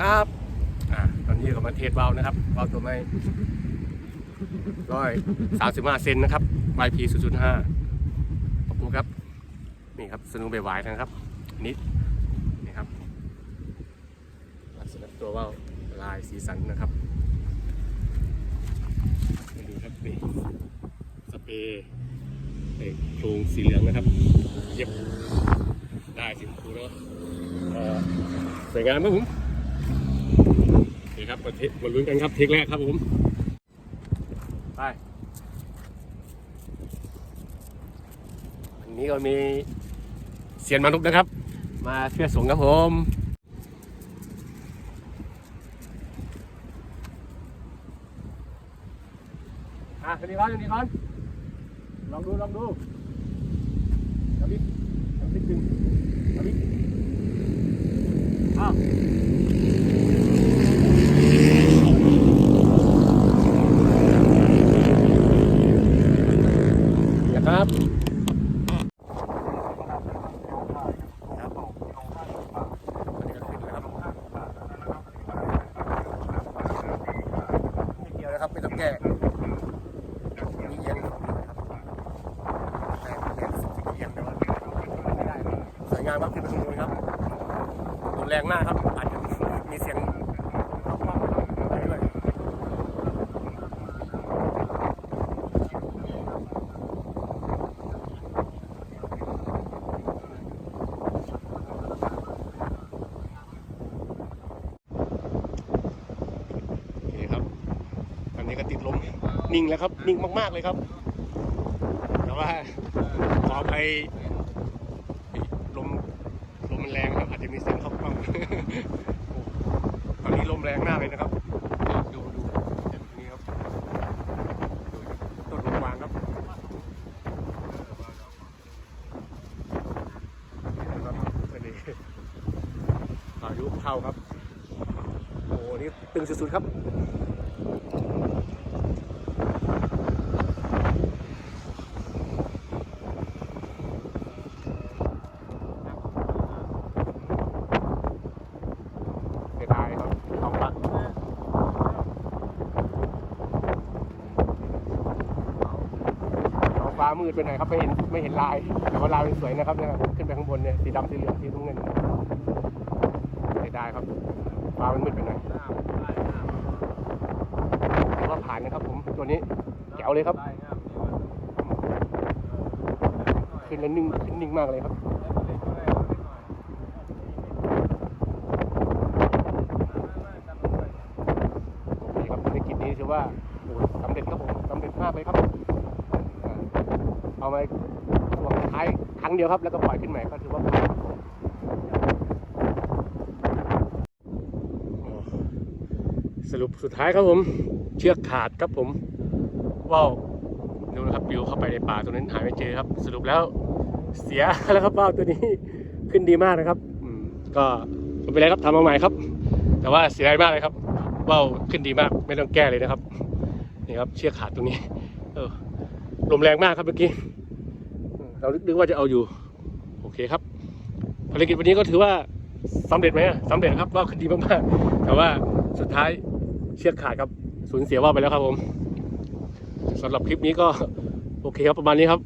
ครับอ่าตอนนี้ก็มาเทสวาล์วนะครับวาล์วตัวไม่ร้อยสามสิบห้าเซนนะครับ YP ศูนย์ศูนย์ห้าขอบคุณครับ นี่ครับสนุกเบวายนะครับนิดนี่ครับลักษณะตัวว่าวลายสีสันนะครับมาดูครับนี่สเปรย์ไอโครงสีเหลืองนะครับ เย็บได้สีชมพูแล้วก็เอ่อสวยงามครับผม เคครับมาเทมาลุ้นกันครับเทคแรกครับผมไปวันนี้ก็มีเซียนมนุษย์นะครับ มาเชื่อส่งครับผมอะสวัสดีครับสวัสดีครับลองดูลองดูเอาดิเอาดิดึงเอาดิอ้าวนะครับ ครับผมอันนี้ก็ขึ้นแล้วครับ นะครับไม่ต้องแก้มีเย็นแต่เย็นสุดที่เย็นแต่ว่าไม่ได้สวยงามมากขึ้นไปตรงนู้นครับรุนแรงมากครับอาจจะมีเสียงไปด้วย โอเคครับ ตอนนี้ ก็ติดลมนิ่งแล้วครับ นิ่งมากๆเลยครับ แต่ว่าขอไปลมลมมันแรงครับ อาจจะมีเสียงเข้ากล้องตอนนี้ลมแรงมากเลยนะครับดูดูเห็นนี่ครับต้นลมวางครับนะครับไม่ได้พายุเข้าครับโอ้โหนี่ตึงสุดๆครับ เสียดายครับท้องฟ้าท้องฟ้า มืดไปหน่อยครับไม่เห็นไม่เห็นลาย แต่ว่าลายมันสวยนะครับเนี่ยขึ้นไปข้างบนเนี่ยสีดำสีเหลืองสีน้ำเงินเสียดายครับฟ้ามันมืดไปหน่อยแต่ว่าผ่านนะครับ ผมตัวนี้แจ๋วเลยครับขึ้นแล้วนิ่งขึ้นนิ่งมากเลยครับโอเคครับภารกิจนี้ถือว่าสำเร็จครับผมสำเร็จมากเลยครับ เอามาช่วงท้ายครั้งเดียวครับ แล้วก็ปล่อยขึ้นใหม่ก็ถือว่าผ่านครับผมโอ้สรุปสุดท้ายครับผม เชือกขาดครับผมว้าวดูนะครับปิวเข้าไปในป่าตัวนั้นหาไม่เจอครับ สรุปแล้วเสียแล้วครับว่าวตัวนี้ขึ้นดีมากนะครับก็ไม่เป็นไรครับทำมาใหม่ครับ แต่ว่าเสียดายมากเลยครับว่าวขึ้นดีมากไม่ต้องแก้เลยนะครับนี่ครับเชือกขาดตรงนี้ เออลมแรงมากครับเมื่อกี้ เรานึกว่าจะเอาอยู่ โอเคครับ ภารกิจวันนี้ก็ถือว่าสำเร็จไหมอะสำเร็จครับว่าคดีมากๆ แต่ว่าสุดท้ายเชือกขาดครับสูญเสียว่าไปแล้วครับผมสำหรับคลิปนี้ก็โอเคครับประมาณนี้ครับ